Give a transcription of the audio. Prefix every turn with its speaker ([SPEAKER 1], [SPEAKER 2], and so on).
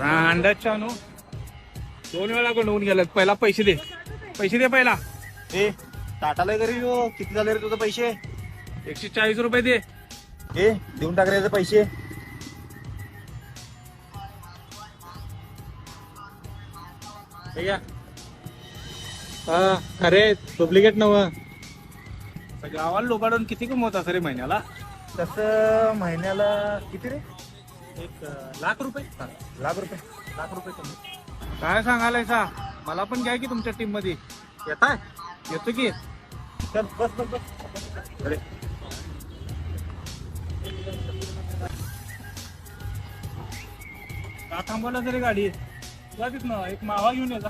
[SPEAKER 1] अंड्याच्या आणू दोन वेळा गंडवून गेलात पहिला पैसे दे. पैसे दे पहिला.
[SPEAKER 2] ए टाटाला घरी हो. किती झाले रे तुझे पैसे?
[SPEAKER 1] एकशे चाळीस रुपये दे.
[SPEAKER 2] ए देऊन टाक रे पैसे.
[SPEAKER 1] हे. हा खरे डुप्लिकेट नव. गावाला लोकांकडून किती कमवत असं रे महिन्याला?
[SPEAKER 2] तस महिन्याला किती रे?
[SPEAKER 1] एक लाख रुपये.
[SPEAKER 2] लाख रुपये.
[SPEAKER 1] लाख रुपये कमी काय सांगालाय सा? मला पण घ्या की तुमच्या टीममध्ये
[SPEAKER 2] येताय?
[SPEAKER 1] येतो की.
[SPEAKER 2] चल बस बस बस. अरे.
[SPEAKER 1] का थांबवलं तरी गाडी? जा तिथनं एक मावा घेऊन ये जा.